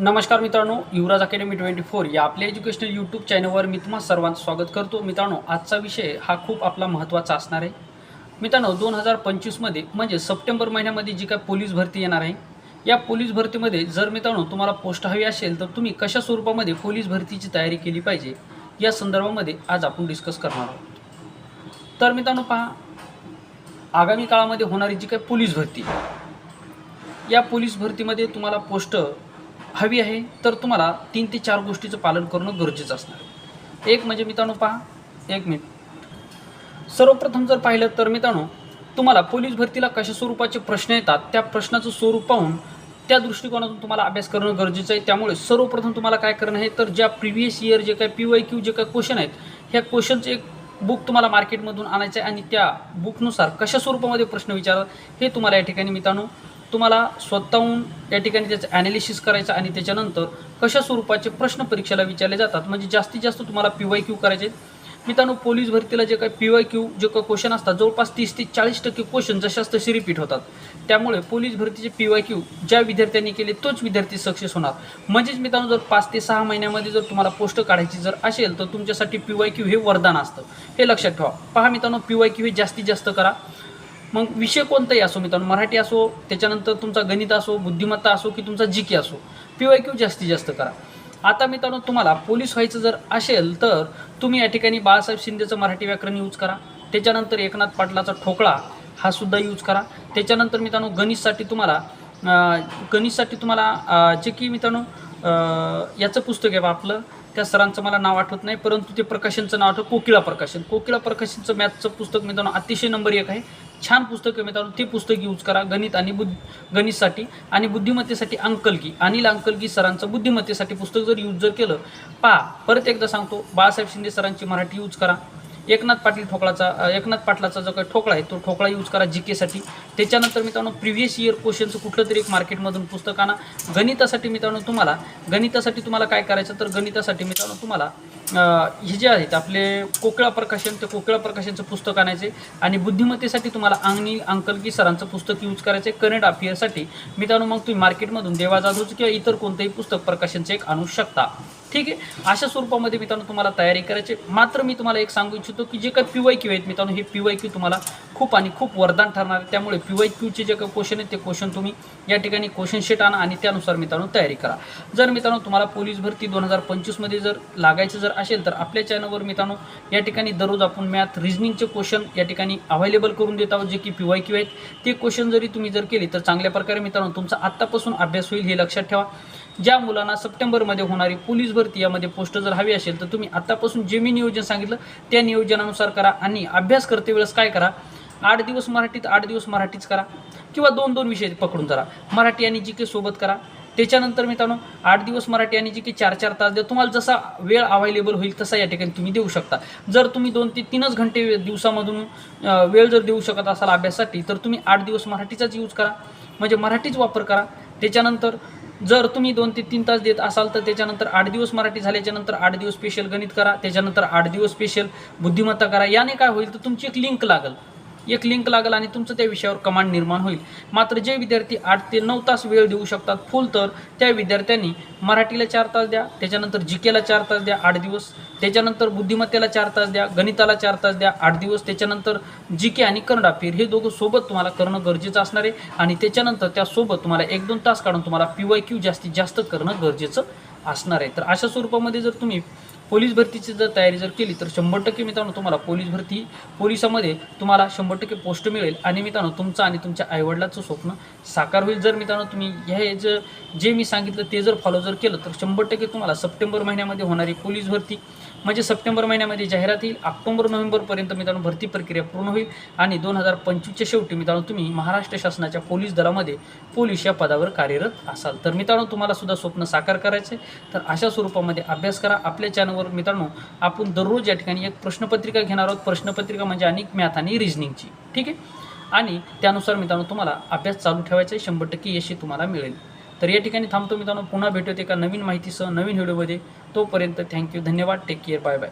नमस्कार मित्रांनो युवराज academy twenty four या आपल्या एज्युकेशनल यूट्यूब चॅनलवर मी तुम्हा सर्वांचं स्वागत करतो. मित्रांनो आजचा विषय हा खूप आपला महत्त्वाचा असणार आहे. मित्रांनो दोन हजार पंचवीसमध्ये म्हणजे सप्टेंबर महिन्यामध्ये जी काय पोलीस भरती येणार आहे या पोलीस भरतीमध्ये जर मित्रांनो तुम्हाला पोस्ट हवी असेल तर तुम्ही कशा स्वरूपामध्ये पोलीस भरतीची तयारी केली पाहिजे या संदर्भामध्ये आज आपण डिस्कस करणार आहोत. तर मित्रांनो पहा आगामी काळामध्ये होणारी जी काय पोलीस भरती या पोलीस भरतीमध्ये तुम्हाला पोस्ट हवी आहे तर तुम्हाला तीन ते चार गोष्टीचं पालन करणं गरजेचं असणार. एक म्हणजे मित्रांनो पहा एक मिनिट. सर्वप्रथम जर पाहिलं तर मित्रांनो तुम्हाला पोलीस भरतीला कशा स्वरूपाचे प्रश्न येतात त्या प्रश्नाचं स्वरूप पाहून त्या दृष्टिकोनातून तुम्हाला अभ्यास करणं गरजेचं आहे. त्यामुळे सर्वप्रथम तुम्हाला काय करणं आहे तर ज्या प्रिव्हियस इयर जे काय पी वाय क्यू जे काय क्वेश्चन आहेत ह्या क्वेश्चनचं एक बुक तुम्हाला मार्केटमधून आणायचं आहे आणि त्या बुकनुसार कशा स्वरूपामध्ये प्रश्न विचारतात हे तुम्हाला या ठिकाणी मित्रांनो तुम्हाला स्वतःहून या ठिकाणी त्याचं ॲनालिसिस करायचं आणि त्याच्यानंतर कशा स्वरूपाचे प्रश्न परीक्षेला विचारले जातात म्हणजे जास्तीत जास्त तुम्हाला पी वाय क्यू करायचे आहेत. मित्रांनो पोलीस भरतीला जे काही पी वाय क्यू जे काही क्वेश्चन असतात जवळपास तीस ते चाळीस टक्के क्वेश्चन जशाच तसे रिपीट होतात. त्यामुळे पोलीस भरतीचे पी वाय क्यू ज्या विद्यार्थ्यांनी केले तोच विद्यार्थी सक्सेस होणार. म्हणजेच मित्रांनो जर पाच ते सहा महिन्यामध्ये जर तुम्हाला पोस्ट काढायची जर असेल तर तुमच्यासाठी पी वाय क्यू हे वरदान असतं. हे लक्षात ठेवा. पहा मित्रांनो पी वाय क्यू हे जास्तीत जास्त करा. मग विषय कोणताही असो मित्रांनो मराठी असो त्याच्यानंतर तुमचा गणित असो बुद्धिमत्ता असो की तुमचा जी के असो पी वाय क्यू जास्तीत जास्त करा. आता मित्रांनो तुम्हाला पोलीस व्हायचं जर असेल तर तुम्ही या ठिकाणी बाळासाहेब शिंदेचं मराठी व्याकरण यूज करा. त्याच्यानंतर एकनाथ पाटलाचा ठोकळा हा सुद्धा यूज करा. त्याच्यानंतर मित्रांनो गणितसाठी तुम्हाला गणितसाठी तुम्हाला जे की मित्रांनो याचं पुस्तक आहे बा आपलं. त्या सरांचं मला नाव आठवत नाही परंतु ते प्रकाशनचं नाव आठवतं कोकिळा प्रकाशन. कोकिळा प्रकाशनचं मॅथचं पुस्तक मित्रांनो अतिशय नंबर एक आहे. छान पुस्तक आहे मित्रांनो ते पुस्तक यूज करा. गणित आणि बुद्ध गणितसाठी आणि बुद्धिमत्तेसाठी अंकलगी अनिल अंकलगी सरांचं बुद्धिमत्तेसाठी पुस्तक जर यूज जर केलं पहा परत एकदा सांगतो बाळासाहेब शिंदे सरांची मराठी यूज करा. एकनाथ पाटील ठोकळाचा एकनाथ पाटलाचा जो काही ठोकळा आहे तो ठोकळा यूज करा जी केसाठी त्याच्यानंतर मित्रांनो प्रिव्हियस इयर क्वेश्चनचं कुठलं तरी एक मार्केटमधून पुस्तक आणा. गणितासाठी मित्रांनो तुम्हाला गणितासाठी तुम्हाला काय करायचं? तर गणितासाठी मित्रांनो तुम्हाला हे जे आहेत आपले कोकिळा प्रकाशन ते कोकिळा प्रकाशनचं पुस्तक आणायचे आणि बुद्धिमत्तेसाठी तुम्हाला अंगणी अंकलगी सरांचं पुस्तक यूज करायचे करंट अफेअरसाठी मित्रांनो मग तुम्ही मार्केटमधून देवा जाधवचं किंवा इतर कोणतंही पुस्तक प्रकाशनचं एक आणू शकता. ठीक आहे? अशा स्वरूपामध्ये मित्रांनो तुम्हाला तयारी करायची. मात्र मी तुम्हाला एक सांगू इच्छितो की जे काही पी वाय क्यू आहेत मित्रांनो हे पी वाय क्यू तुम्हाला खूप आणि खूप वरदान ठरणार आहे. त्यामुळे पी वाय क्यूचे जे काही क्वेश्चन आहेत ते क्वेश्चन तुम्ही या ठिकाणी क्वेश्चन शीट आणा आणि त्यानुसार मित्रांनो तयारी करा. जर मित्रांनो तुम्हाला पोलीस भरती दोन हजार पंचवीसमध्ये जर लागायचं जर असेल तर आपल्या चॅनलवर मित्रांनो या ठिकाणी दररोज आपण मॅथ रिजनिंगचे क्वेश्चन या ठिकाणी अवेलेबल करून देत आहोत जे की पी वाय क्यू आहेत. ते क्वेश्चन जरी तुम्ही जर केले तर चांगल्या प्रकारे मित्रांनो तुमचा आत्तापासून अभ्यास होईल हे लक्षात ठेवा. ज्या मुलांना सप्टेंबरमध्ये होणारी पोलीस भरती यामध्ये पोस्ट जर हवी असेल तर तुम्ही आत्तापासून जे मी नियोजन सांगितलं त्या नियोजनानुसार करा आणि अभ्यास करते वेळेस काय करा? आठ दिवस मराठीत आठ दिवस मराठीच करा. किंवा दोन दोन विषय पकडून जरा मराठी आणि जी के सोबत करा. त्याच्यानंतर मित्रांनो आठ दिवस मराठी आणि जी की चार चार तास द्या तुम्हाला जसा वेळ अवेलेबल होईल तसा या ठिकाणी तुम्ही देऊ शकता. जर तुम्ही दोन ते तीनच घंटे दिवसामधून वेळ जर देऊ शकत असाल अभ्यासासाठी तर तुम्ही आठ दिवस मराठीचाच यूज करा. म्हणजे मराठीच वापर करा. त्याच्यानंतर जर तुम्ही दोन ते तीन तास देत असाल तर त्याच्यानंतर आठ दिवस मराठी झाल्याच्यानंतर आठ दिवस स्पेशल गणित करा त्याच्यानंतर आठ दिवस स्पेशल बुद्धिमत्ता करा. याने काय होईल तर तुमची एक लिंक लागल. एक लिंक लागेल आणि तुमचं त्या विषयावर कमांड निर्माण होईल. मात्र जे विद्यार्थी आठ ते नऊ तास वेळ देऊ शकतात फुल तर त्या विद्यार्थ्यांनी मराठीला चार तास द्या त्याच्यानंतर जी केला चार तास द्या आठ दिवस. त्याच्यानंतर बुद्धिमत्तेला चार तास द्या गणिताला चार तास द्या आठ दिवस. त्याच्यानंतर जी के आणि करंट अफेअर हे दोघं सोबत तुम्हाला करणं गरजेचं असणार आहे. आणि त्याच्यानंतर त्यासोबत तुम्हाला एक दोन तास काढून तुम्हाला पी वाय क्यू जास्तीत जास्त करणं गरजेचं असणार आहे. तर अशा स्वरूपामध्ये जर तुम्ही पोलीस भरतीची जर तयारी जर केली तर शंभर टक्के मित्रांनो तुम्हाला पोलीस भरती पोलिसामध्ये तुम्हाला शंभर टक्के पोस्ट मिळेल. आणि मित्रांनो तुमचं आणि तुमच्या आईवडिलाचं स्वप्न साकार होईल. जर मित्रांनो तुम्ही हे जे जे मी सांगितलं ते जर फॉलो जर केलं तर शंभर टक्के तुम्हाला सप्टेंबर महिन्यामध्ये होणारी पोलीस भरती म्हणजे सप्टेंबर महिन्यामध्ये जाहिरात येईल. ऑक्टोबर नोव्हेंबरपर्यंत मित्रांनो भरती प्रक्रिया पूर्ण होईल. आणि दोन हजार पंचवीसच्या शेवटी मित्रांनो तुम्ही महाराष्ट्र शासनाच्या पोलीस दलामध्ये पोलीस या पदावर कार्यरत असाल. तर मित्रांनो तुम्हाला सुद्धा स्वप्न साकार करायचे तर अशा स्वरूपामध्ये अभ्यास करा. आपल्या चॅनलवर मित्रांनो आपण दररोज या ठिकाणी एक प्रश्नपत्रिका घेणार आहोत. प्रश्नपत्रिका म्हणजे अनेक मॅथ आणि रिजनिंगची ठीक आहे? आणि त्यानुसार मित्रांनो तुम्हाला अभ्यास चालू ठेवायचा आहे. शंभर टक्के यशी तुम्हाला मिळेल. तर या ठिकाणी थांबतो मित्रांनो. पुन्हा भेटूया एका नवीन माहितीसह नवीन व्हिडिओमध्ये. तोपर्यंत थँक्यू धन्यवाद. Take care bye bye